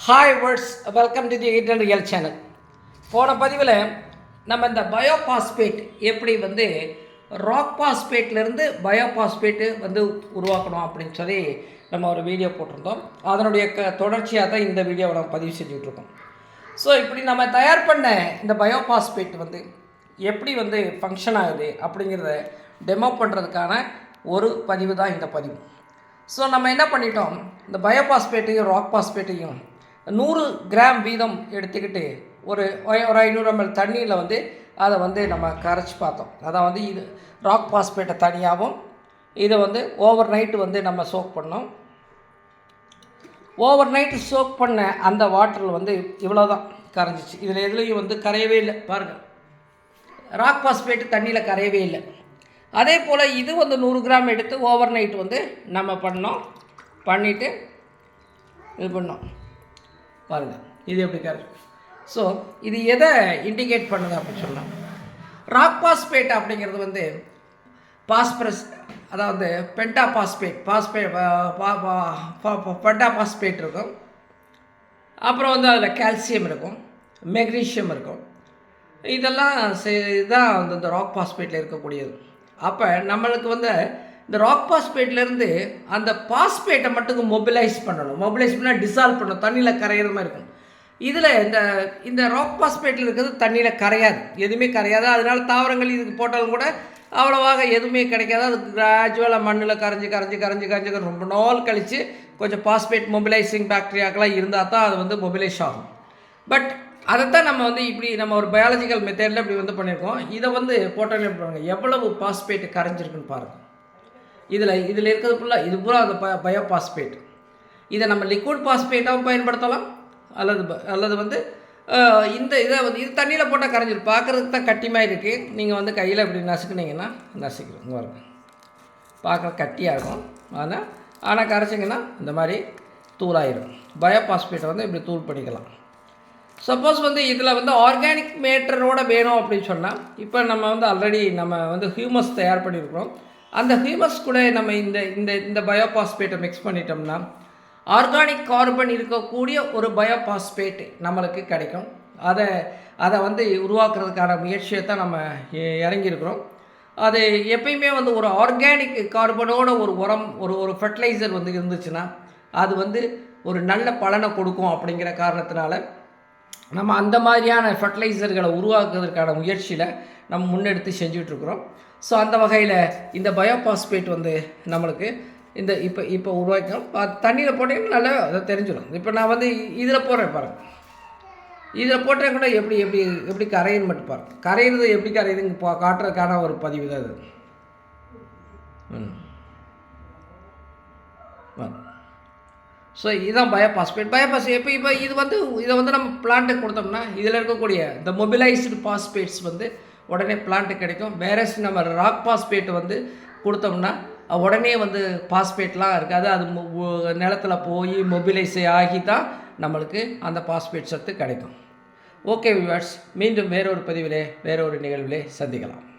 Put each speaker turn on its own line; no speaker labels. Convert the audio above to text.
Hi words welcome to the intern real channel போன பதிவில் நம்ம இந்த பயோபாஸ்பேட் எப்படி வந்து ராக் பாஸ்பேட்லேருந்து பயோபாஸ்பேட்டு வந்து உருவாக்கணும் அப்படின்னு சொல்லி நம்ம ஒரு வீடியோ போட்டிருந்தோம். அதனுடைய க தொடர்ச்சியாக தான் இந்த வீடியோவை நம்ம பதிவு செஞ்சுட்ருக்கோம் ஸோ இப்படி நம்ம தயார் பண்ண இந்த பயோபாஸ்பேட் வந்து எப்படி வந்து ஃபங்க்ஷன் ஆகுது அப்படிங்கிறத டெமோ பண்ணுறதுக்கான ஒரு பதிவு தான் இந்த பதிவு. ஸோ நம்ம என்ன பண்ணிட்டோம்? இந்த பயோபாஸ்பேட்டையும் ராக் பாஸ்பேட்டையும் நூறு கிராம் வீதம் எடுத்துக்கிட்டு ஒரு ஒரு ஐநூறு எம்எல் தண்ணியில் வந்து அதை வந்து நம்ம கரைச்சி பார்த்தோம். அதான் வந்து இது ராக் பாஸ்பேட்டை தனியாகவும் இதை வந்து ஓவர் நைட்டு வந்து நம்ம சோக் பண்ணோம். ஓவர் நைட்டு சோக் பண்ண அந்த வாட்டரில் வந்து இவ்வளோ தான் கரைஞ்சிச்சு. இதில் எதுலேயும் வந்து கரையவே இல்லை பாருங்கள் ராக் பாஸ்பேட்டு தண்ணியில் கரையவே இல்லை. அதே போல் இது வந்து நூறு கிராம் எடுத்து ஓவர் நைட் வந்து நம்ம பண்ணோம். பண்ணிவிட்டு இது பண்ணோம். பாருங்கள் இது எப்படி கரெக்ட் ஸோ இது எதை இண்டிகேட் பண்ணுது அப்படின்னு சொன்னால் ராக் பாஸ்பேட் அப்படிங்கிறது வந்து பாஸ்பரஸ் அதாவது பென்டா பாஸ்பேட் பாஸ்பே பென்டா பாஸ்பேட் இருக்கும். அப்புறம் வந்து அதில் கால்சியம் இருக்கும் மெக்னீஷியம் இருக்கும். இதெல்லாம் இதுதான் வந்து இந்த ராக் பாஸ்பேட்டில் இருக்கக்கூடியது. அப்போ நம்மளுக்கு வந்து இந்த ராக் பாஸ்பேட்லேருந்து அந்த பாஸ்பேட்டை மட்டும் மொபிலைஸ் பண்ணணும். மொபிலைஸ் பண்ணால் டிசால்வ் பண்ணணும். தண்ணியில் கரையிற மாதிரி இருக்கும். இதில் இந்த இந்த ராக் பாஸ்பேட்டில் இருக்கிறது தண்ணியில் கரையாது. எதுவுமே கரையாது. அதனால் தாவரங்கள் இதுக்கு போட்டாலும் கூட அவ்வளோவாக எதுவுமே கிடைக்காது. அது கிராஜுவலாக மண்ணில் கரைஞ்சி கரைஞ்சி கரைஞ்சி கரைஞ்சி ரொம்ப நாள் கழித்து கொஞ்சம் பாஸ்பேட் மொபிலைசிங் பாக்டீரியாக்கெல்லாம் இருந்தால் தான் அது வந்து மொபிலைஸ் ஆகும். பட் அதைத்தான் நம்ம வந்து இப்படி நம்ம ஒரு பயாலஜிக்கல் மெத்தடில் இப்படி வந்து பண்ணியிருக்கோம். இதை வந்து போட்டோன்னு பண்ணுவாங்க எவ்வளவு பாஸ்பேட் கரைஞ்சிருக்குன்னு பாருங்கள் இதில் இதில் இருக்கிறது ஃபுல்லாக இது பூரா அந்த ப பயோபாஸ்பேட் இதை நம்ம லிக்விட் பாஸ்பேட்டாகவும் பயன்படுத்தலாம். அல்லது ப- அல்லது வந்து இந்த இதை வந்து இது தண்ணியில் போட்டால் கரைஞ்சிடும் பார்க்குறதுக்கு தான் கட்டிமாக இருக்குது நீங்கள் வந்து கையில் இப்படி நசுக்குனீங்கன்னா நசுக்கிறோம் இங்கே வரும் பார்க்குற கட்டியாக இருக்கும். ஆனால் ஆனால் கரைச்சிங்கன்னா இந்த மாதிரி தூளாயிடும் பயோபாஸ்பேட்டை வந்து இப்படி தூள் பண்ணிக்கலாம். சப்போஸ் வந்து இதில் வந்து ஆர்கானிக் மேட்டரோட வேணும் அப்படின்னு சொன்னால் இப்போ நம்ம வந்து ஆல்ரெடி நம்ம வந்து ஹியூமஸ் தயார் பண்ணியிருக்கிறோம். அந்த ஹியூமஸ் கூட நம்ம இந்த இந்த இந்த பயோபாஸ்பேட்டை மிக்ஸ் பண்ணிட்டோம்னா ஆர்கானிக் கார்பன் இருக்கக்கூடிய ஒரு பயோபாஸ்பேட் நம்மளுக்கு கிடைக்கும். அதை அதை வந்து உருவாக்குறதுக்கான முயற்சியை தான் நம்ம இ- இறங்கியிருக்கிறோம். அது எப்பயுமே வந்து ஒரு ஆர்கானிக் கார்பனோட ஒரு உரம் ஒரு ஒரு ஃபர்டிலைசர் வந்து இருந்துச்சுன்னா அது வந்து ஒரு நல்ல பலனை கொடுக்கும் அப்படிங்கிற காரணத்தினால நம்ம அந்த மாதிரியான ஃபர்டிலைசர்களை உருவாக்குவதற்கான முயற்சியில் நம்ம முன்னெடுத்து செஞ்சுட்ருக்குறோம் ஸோ அந்த வகையில் இந்த பயோபாஸ்பேட் வந்து நம்மளுக்கு இந்த இப்போ இப்போ உருவாக்கணும் தண்ணியில் போட்டிங்கன்னா நல்லா அதை தெரிஞ்சிடும். இப்போ நான் வந்து இதில் போடுறேன் பாருங்கள் இதில் போட்டால் கூட எப்படி எப்படி எப்படி கரையுன்னு மட்டும் பாருங்கள் கரையிறது எப்படி கரையுதுங்க பா காட்டுறதுக்கான ஒரு பதிவு தான் அது ம். ஸோ இதுதான் பயோபாஸ்பேட் பயோபாஸ் இப்போ இப்போ இது வந்து இதை வந்து நம்ம பிளான்ட்டுக்கு கொடுத்தோம்னா இதில் இருக்கக்கூடிய இந்த மொபிலைஸ்டு பாஸ்பேட்ஸ் வந்து உடனே பிளான்ட்டு கிடைக்கும். வேறஸ் நம்ம ராக் பாஸ்பேட் வந்து கொடுத்தோம்னா உடனே வந்து பாஸ்பேட்லாம் இருக்காது. அது மு- நிலத்துல போய் மொபிலைஸ் ஆகி தான் நம்மளுக்கு அந்த பாஸ்பேட் சத்து கிடைக்கும். ஓகே விவாட்ஸ் மீண்டும் வேறொரு பதிவிலே வேறொரு நிகழ்விலே சந்திக்கலாம்.